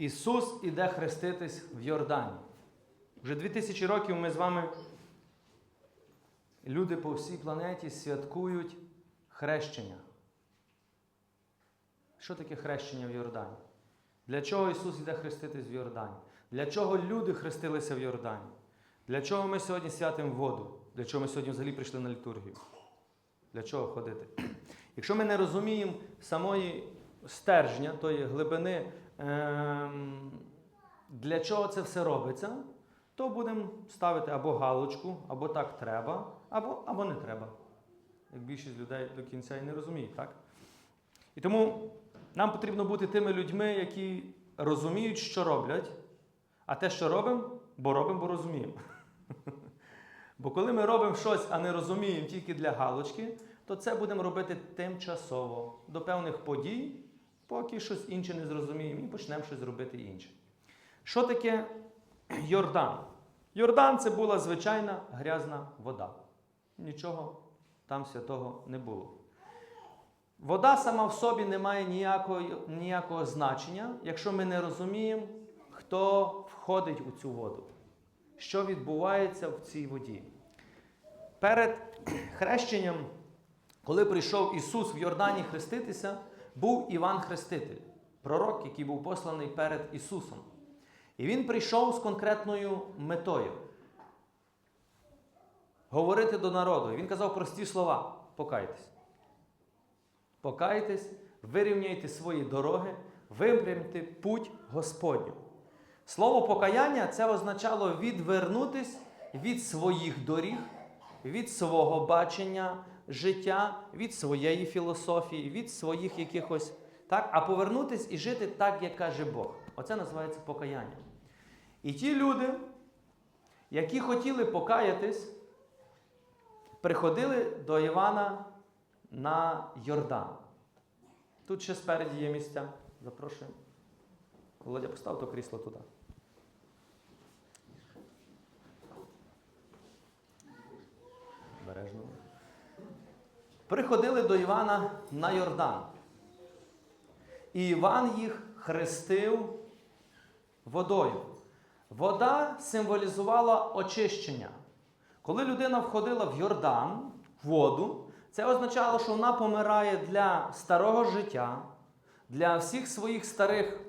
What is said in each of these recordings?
Ісус іде хреститись в Йордані. Вже 2000 років ми з вами, люди по всій планеті, святкують хрещення. Що таке хрещення в Йордані? Для чого Ісус іде хреститись в Йордані? Для чого люди хрестилися в Йордані? Для чого ми сьогодні святимо воду? Для чого ми сьогодні взагалі прийшли на літургію? Для чого ходити? Якщо ми не розуміємо самої стержня, тої глибини, для чого це все робиться, то будемо ставити або галочку, або так треба, або, або не треба. Як більшість людей до кінця і не розуміють, так? І тому нам потрібно бути тими людьми, які розуміють, що роблять, а те, що робимо, бо робимо, бо розуміємо. Бо коли ми робимо щось, а не розуміємо тільки для галочки, то це будемо робити тимчасово до певних подій, поки щось інше не зрозуміємо і почнемо щось робити інше. Що таке Йордан? Йордан це була звичайна грязна вода. Нічого там святого не було. Вода сама в собі не має ніякого, ніякого значення, якщо ми не розуміємо, хто входить у цю воду, що відбувається в цій воді. Перед хрещенням, коли прийшов Ісус в Йордані хреститися, був Іван Хреститель, пророк, який був посланий перед Ісусом. І він прийшов з конкретною метою говорити до народу. Він казав прості слова: покайтесь. Покайтесь, вирівняйте свої дороги, випрямте путь Господню. Слово покаяння це означало відвернутись від своїх доріг, від свого бачення життя, від своєї філософії, від своїх якихось, так, а повернутись і жити так, як каже Бог. Оце називається покаяння. І ті люди, які хотіли покаятись, приходили до Івана на Йордан. Тут ще спереді є місця. Запрошую. Володя, постав то крісло туди. Бережно. Приходили до Івана на Йордан. І Іван їх хрестив водою. Вода символізувала очищення. Коли людина входила в Йордан, в воду, це означало, що вона помирає для старого життя, для всіх своїх старих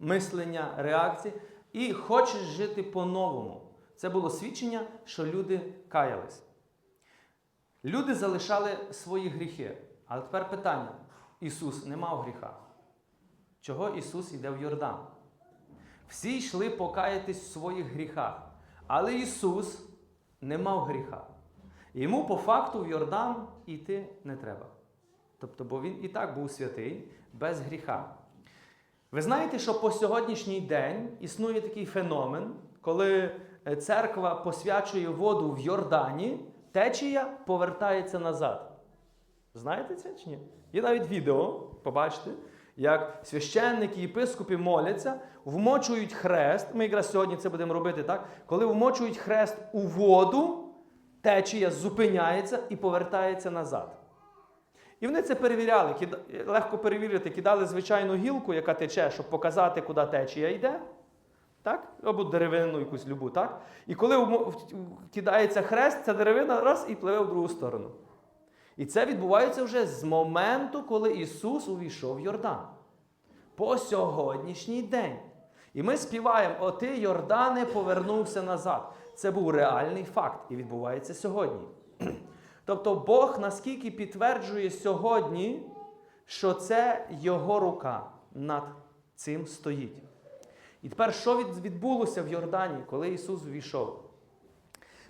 мислення, реакцій і хоче жити по-новому. Це було свідчення, що люди каялись. Люди залишали свої гріхи. Але тепер питання: Ісус не мав гріха. Чого Ісус йде в Йордан? Всі йшли покаятись в своїх гріхах. Але Ісус не мав гріха. Йому по факту в Йордан йти не треба. Тобто, бо він і так був святий без гріха. Ви знаєте, що по сьогоднішній день існує такий феномен, коли е, церква посвячує воду в Йордані, течія повертається назад. Знаєте це чи ні? Є навіть відео, побачите, як священники єпископи моляться, вмочують хрест. Ми якраз сьогодні це будемо робити, так? Коли вмочують хрест у воду, течія зупиняється і повертається назад. І вони це перевіряли. Легко перевірити, кидали звичайну гілку, яка тече, щоб показати, куди течія йде. Так? Або деревину якусь любу, так? І коли кидається хрест, ця деревина раз і пливе в другу сторону. І це відбувається вже з моменту, коли Ісус увійшов в Йордан. По сьогоднішній день. І ми співаємо: О ти, Йордане, повернувся назад. Це був реальний факт і відбувається сьогодні. Тобто Бог наскільки підтверджує сьогодні, що це Його рука над цим стоїть. І тепер, що відбулося в Йордані, коли Ісус увійшов?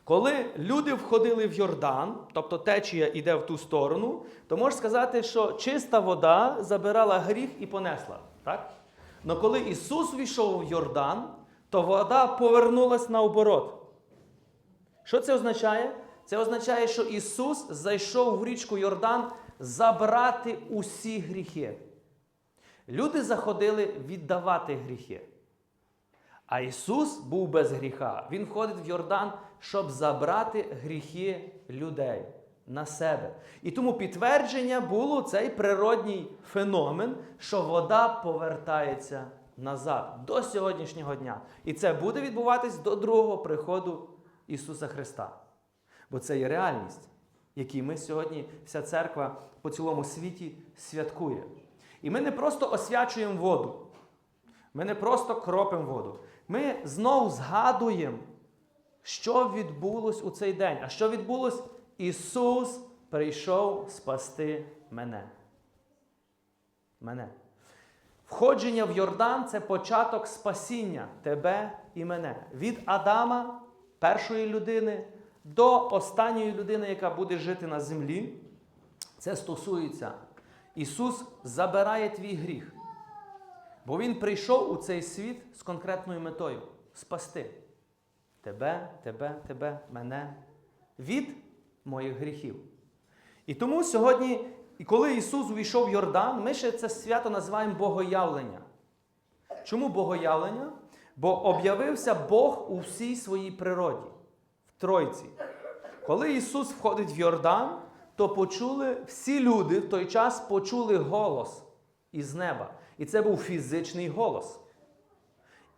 Коли люди входили в Йордан, тобто течія йде в ту сторону, то можна сказати, що чиста вода забирала гріх і понесла. Так? Но коли Ісус увійшов в Йордан, то вода повернулась наоборот. Що це означає? Це означає, що Ісус зайшов в річку Йордан забрати усі гріхи. Люди заходили віддавати гріхи. А Ісус був без гріха. Він входить в Йордан, щоб забрати гріхи людей на себе. І тому підтвердження було цей природній феномен, що вода повертається назад до сьогоднішнього дня. І це буде відбуватись до другого приходу Ісуса Христа. Бо це є реальність, якій ми сьогодні, вся церква по цілому світі святкує. І ми не просто освячуємо воду, ми не просто кропимо воду. Ми знову згадуємо, що відбулось у цей день. А що відбулось? Ісус прийшов спасти мене. Мене. Входження в Йордан це початок спасіння тебе і мене. Від Адама, першої людини, до останньої людини, яка буде жити на землі. Це стосується. Ісус забирає твій гріх. Бо Він прийшов у цей світ з конкретною метою спасти тебе, тебе, тебе, мене від моїх гріхів. І тому сьогодні, коли Ісус увійшов в Йордан, ми ще це свято називаємо Богоявлення. Чому Богоявлення? Бо об'явився Бог у всій своїй природі, в Тройці. Коли Ісус входить в Йордан, то почули всі люди в той час почули голос із неба. І це був фізичний голос.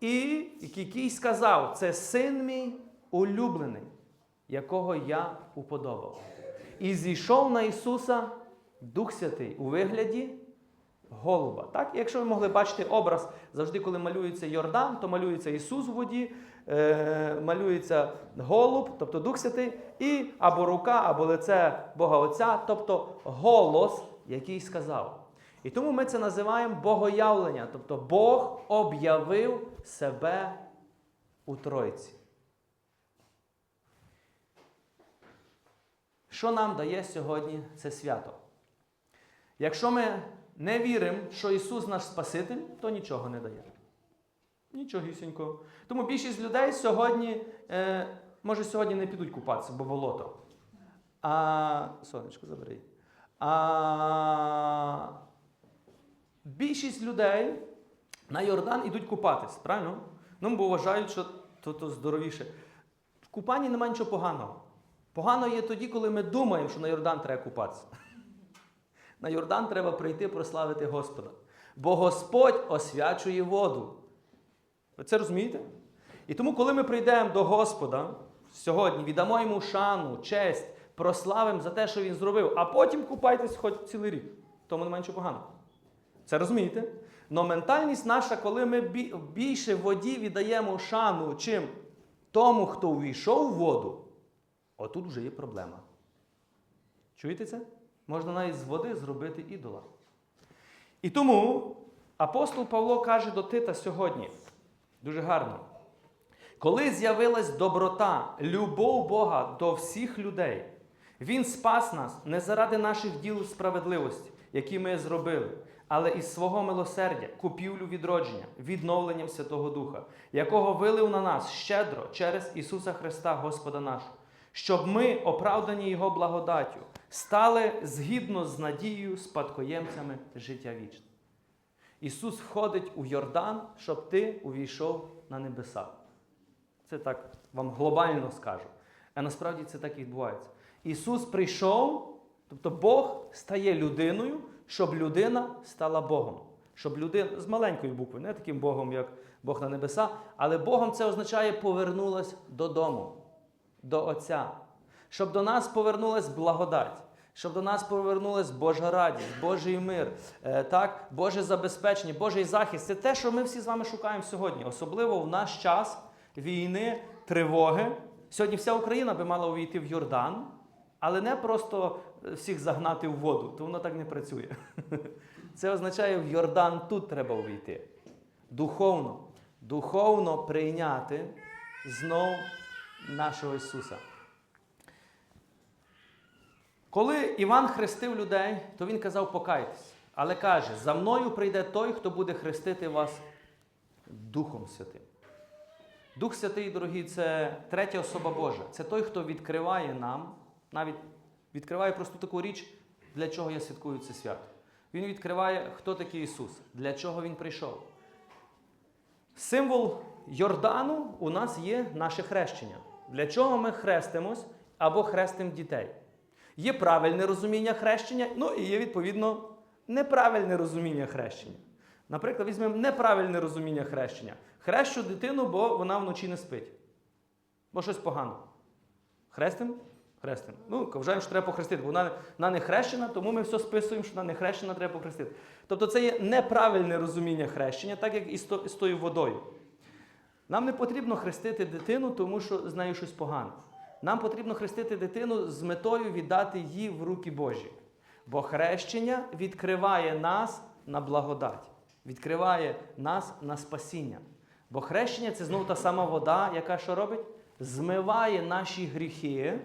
І який сказав: це син мій улюблений, якого я уподобав. І зійшов на Ісуса Дух Святий у вигляді голуба. Так? Якщо ви могли бачити образ, завжди, коли малюється Йордан, то малюється Ісус у воді, е, малюється голуб, тобто Дух Святий, і або рука, або лице Бога Отця, тобто голос, який сказав. І тому ми це називаємо богоявлення, тобто Бог об'явив себе у Тройці. Що нам дає сьогодні це свято? Якщо ми не віримо, що Ісус наш Спаситель, то нічого не дає. Нічогісінько. Тому більшість людей сьогодні, е, може, сьогодні не підуть купатися, бо болото. А, сонечко, забери. А, більшість людей на Йордан ідуть купатись, правильно? Ну, бо вважають, що то, то здоровіше. В купанні немає нічого поганого. Погано є тоді, коли ми думаємо, що на Йордан треба купатися. На Йордан треба прийти прославити Господа. Бо Господь освячує воду. Ви це розумієте? І тому, коли ми прийдемо до Господа сьогодні, віддамо йому шану, честь, прославимо за те, що він зробив, а потім купайтесь хоч цілий рік. Тому немає нічого поганого. Це розумієте? Но ментальність наша, коли ми більше воді віддаємо шану, чим тому, хто увійшов в воду, отут вже є проблема. Чуєте це? Можна навіть з води зробити ідола. І тому апостол Павло каже до Тита сьогодні, дуже гарно. Коли з'явилась доброта, любов Бога до всіх людей, Він спас нас не заради наших діл справедливості, які ми зробили, але із свого милосердя, купівлю відродження, відновленням Святого Духа, якого вилив на нас щедро через Ісуса Христа, Господа нашого, щоб ми, оправдані Його благодаттю, стали згідно з надією спадкоємцями життя вічне. Ісус входить у Йордан, щоб ти увійшов на небеса. Це так вам глобально скажу. А насправді це так і відбувається. Ісус прийшов, тобто Бог стає людиною, щоб людина стала Богом. Щоб людина з маленької букви, не таким Богом, як Бог на небеса, але Богом це означає повернулась додому, до Отця. Щоб до нас повернулась благодать, щоб до нас повернулась Божа радість, Божий мир, е, так, Боже забезпечення, Божий захист. Це те, що ми всі з вами шукаємо сьогодні, особливо в наш час війни, тривоги. Сьогодні вся Україна би мала увійти в Йордан, але не просто всіх загнати в воду, то воно так не працює. Це означає, в Йордан тут треба увійти. Духовно, духовно прийняти знов нашого Ісуса. Коли Іван хрестив людей, то він казав покайтесь. Але каже: за мною прийде той, хто буде хрестити вас Духом Святим. Дух Святий, дорогі, це третя особа Божа. Це той, хто відкриває нам, навіть відкриває просту таку річ, для чого я святкую це свято. Він відкриває, хто такий Ісус, для чого Він прийшов. Символ Йордану у нас є наше хрещення. Для чого ми хрестимось або хрестимо дітей? Є правильне розуміння хрещення, ну і є, відповідно, неправильне розуміння хрещення. Наприклад, візьмемо неправильне розуміння хрещення. Хрещу дитину, бо вона вночі не спить. Бо щось погано. Хрестим? Хрестим. Ну, вважаємо, що треба похрестити, бо вона, вона не хрещена, тому ми все списуємо, що вона не хрещена, треба похрестити. Тобто це є неправильне розуміння хрещення, так як і з тою водою. Нам не потрібно хрестити дитину, тому що з нею щось погане. Нам потрібно хрестити дитину з метою віддати її в руки Божі. Бо хрещення відкриває нас на благодать, відкриває нас на спасіння. Бо хрещення це знову та сама вода, яка що робить? Змиває наші гріхи,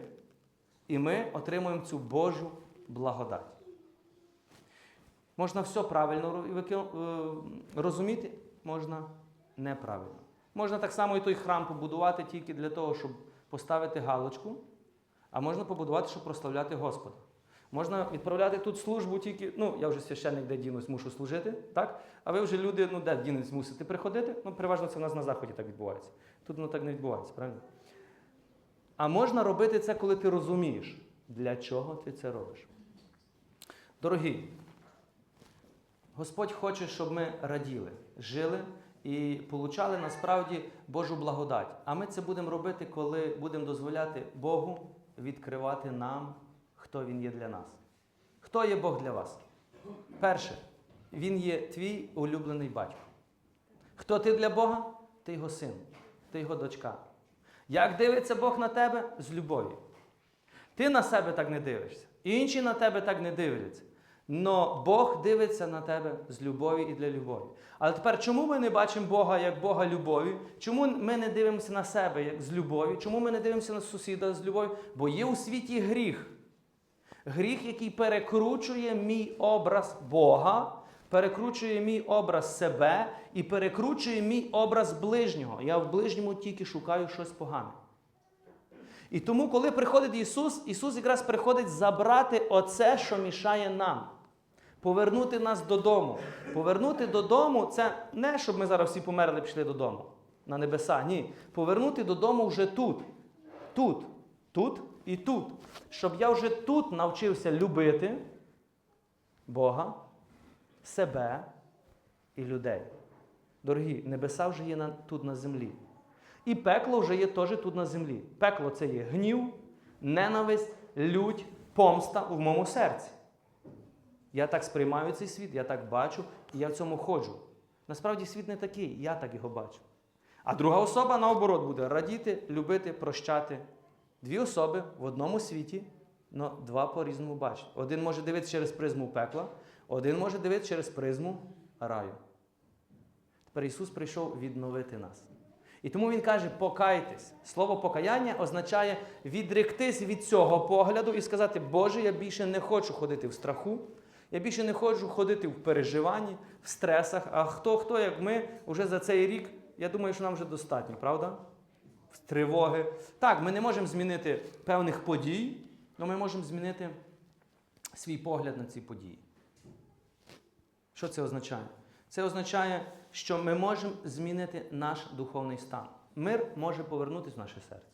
і ми отримуємо цю Божу благодать. Можна все правильно е, розуміти, можна неправильно. Можна так само і той храм побудувати тільки для того, щоб поставити галочку, а можна побудувати, щоб прославляти Господа. Можна відправляти тут службу тільки, ну, я вже священник, де дінусь, мушу служити, так? А ви вже люди, ну де дінусь мусите приходити? Ну, переважно це в нас на заході так відбувається. Тут воно так не відбувається, правильно? А можна робити це, коли ти розумієш, для чого ти це робиш. Дорогі, Господь хоче, щоб ми раділи, жили і получали насправді Божу благодать. А ми це будемо робити, коли будемо дозволяти Богу відкривати нам, хто Він є для нас. Хто є Бог для вас? Перше, Він є твій улюблений батько. Хто ти для Бога? Ти його син, ти його дочка. Як дивиться Бог на тебе? З любов'ю. Ти на себе так не дивишся. Інші на тебе так не дивляться. Но Бог дивиться на тебе з любові і для любові. Але тепер, чому ми не бачимо Бога як Бога любові? Чому ми не дивимося на себе як з любові? Чому ми не дивимося на сусіда з любові? Бо є у світі гріх. Гріх, який перекручує мій образ Бога, перекручує мій образ себе і перекручує мій образ ближнього. Я в ближньому тільки шукаю щось погане. І тому, коли приходить Ісус, Ісус якраз приходить забрати оце, що мішає нам. Повернути нас додому. Повернути додому це не щоб ми зараз всі померли пішли додому на небеса. Ні. Повернути додому вже тут. Тут, тут і тут. Щоб я вже тут навчився любити Бога, себе і людей. Дорогі, небеса вже є на, тут на землі. І пекло вже є теж тут на землі. Пекло це є гнів, ненависть, лють, помста в моєму серці. Я так сприймаю цей світ, я так бачу, і я в цьому ходжу. Насправді світ не такий, я так його бачу. А друга особа, наоборот, буде радіти, любити, прощати. Дві особи в одному світі, але два по-різному бачать. Один може дивитися через призму пекла, один може дивитися через призму раю. Тепер Ісус прийшов відновити нас. І тому Він каже: покайтесь. Слово покаяння означає відректись від цього погляду і сказати, Боже, я більше не хочу ходити в страху, я більше не хочу ходити в переживанні, в стресах. А хто, хто, як ми, вже за цей рік, я думаю, що нам вже достатньо, правда? Тривоги. Так, ми не можемо змінити певних подій, але ми можемо змінити свій погляд на ці події. Що це означає? Це означає, що ми можемо змінити наш духовний стан. Мир може повернутися в наше серце.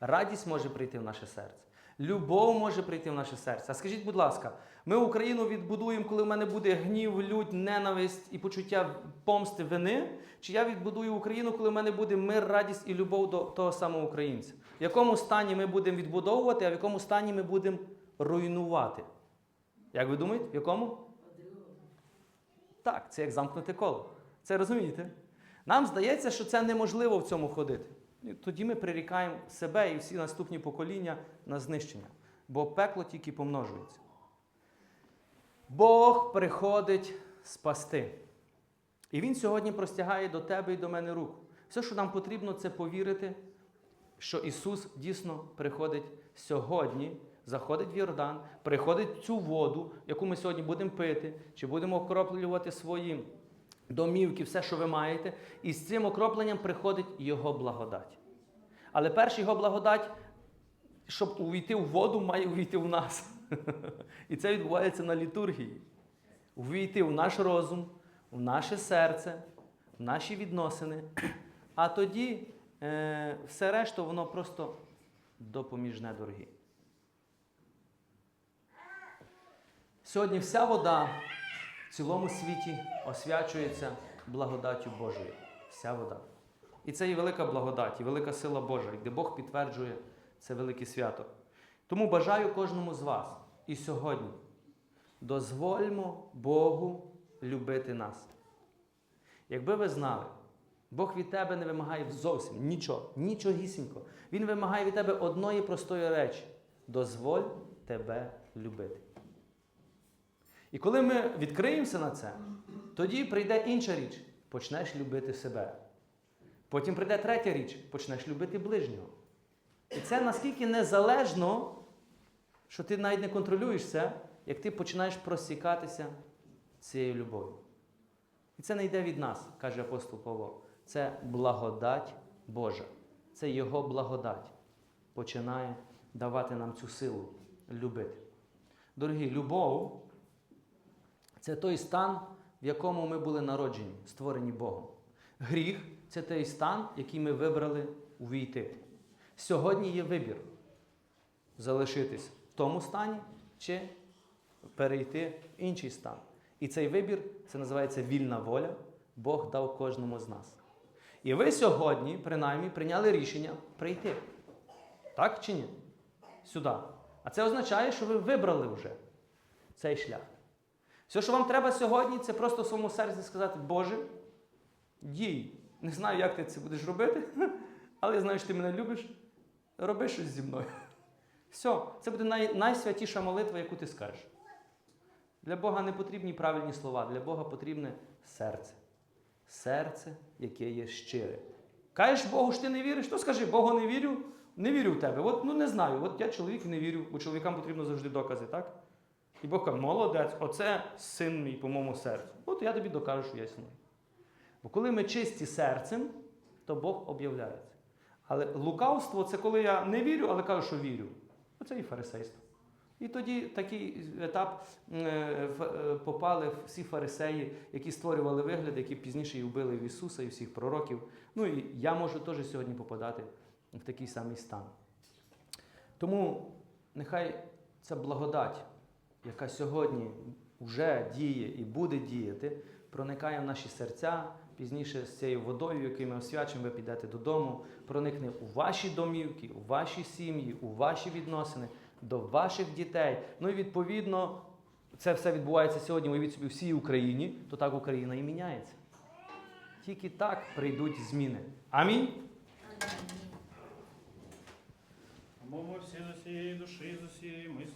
Радість може прийти в наше серце. Любов може прийти в наше серце. А скажіть, будь ласка, ми Україну відбудуємо, коли в мене буде гнів, лють, ненависть і почуття помсти вини? Чи я відбудую Україну, коли в мене буде мир, радість і любов до того самого українця? В якому стані ми будемо відбудовувати, а в якому стані ми будемо руйнувати? Як ви думаєте, в якому? Так, це як замкнуте коло. Це розумієте? Нам здається, що це неможливо в цьому ходити. Тоді ми прирікаємо себе і всі наступні покоління на знищення, бо пекло тільки помножується. Бог приходить спасти. І Він сьогодні простягає до тебе і до мене руку. Все, що нам потрібно, це повірити, що Ісус дійсно приходить сьогодні, заходить в Йордан, приходить цю воду, яку ми сьогодні будемо пити, чи будемо окроплювати свої домівки, все, що ви маєте, і з цим окропленням приходить Його благодать. Але перша Його благодать, щоб увійти в воду, має увійти в нас. І це відбувається на літургії. Увійти в наш розум, в наше серце, в наші відносини. А тоді е, все решта, воно просто допоміжне дорогі. Сьогодні вся вода в цілому світі освячується благодаттю Божою. Вся вода. І це і велика благодать, і велика сила Божа, де Бог підтверджує це велике свято. Тому бажаю кожному з вас і сьогодні дозвольмо Богу любити нас. Якби ви знали, Бог від тебе не вимагає зовсім нічого, нічогісінько. Він вимагає від тебе одної простої речі: дозволь тебе любити. І коли ми відкриємося на це, тоді прийде інша річ почнеш любити себе. Потім прийде третя річ почнеш любити ближнього. І це наскільки незалежно, що ти навіть не контролюєш це, як ти починаєш просікатися цією любов'ю. І це не йде від нас, каже апостол Павло. Це благодать Божа. Це Його благодать починає давати нам цю силу любити. Дорогі, любов це той стан, в якому ми були народжені, створені Богом. Гріх це той стан, який ми вибрали увійти. Сьогодні є вибір залишитись в тому стані чи перейти в інший стан. І цей вибір це називається вільна воля. Бог дав кожному з нас. І ви сьогодні, принаймні, прийняли рішення прийти. Так чи ні? Сюди. А це означає, що ви вибрали вже цей шлях. Все, що вам треба сьогодні, це просто в своєму серці сказати, Боже, дій. Не знаю, як ти це будеш робити, але я знаю, що ти мене любиш. Роби щось зі мною. Все, це буде най, найсвятіша молитва, яку ти скажеш. Для Бога не потрібні правильні слова, для Бога потрібне серце. Серце, яке є щире. Кажеш Богу, що ти не віриш, то скажи, Богу не вірю, не вірю в тебе. От, ну не знаю, от я чоловік не вірю, бо чоловікам потрібно завжди докази, так? І Бог каже, молодець, оце син мій по моєму серцю. От я тобі докажу, що я син. Бо коли ми чисті серцем, то Бог об'являється. Але лукавство це коли я не вірю, але кажу, що вірю. Оце і фарисейство. І тоді такий етап е, е, попали всі фарисеї, які створювали вигляд, які пізніше і вбили в Ісуса і всіх пророків. Ну і я можу теж сьогодні попадати в такий самий стан. Тому нехай ця благодать, яка сьогодні вже діє і буде діяти, проникає в наші серця. Пізніше з цією водою, якою ми освячимо, ви підете додому, проникне у ваші домівки, у ваші сім'ї, у ваші відносини, до ваших дітей. Ну і відповідно, це все відбувається сьогодні, уявіть собі, всій Україні, то так Україна і міняється. Тільки так прийдуть зміни. Амінь. Момо всі з усієї душі, з усієї мислі.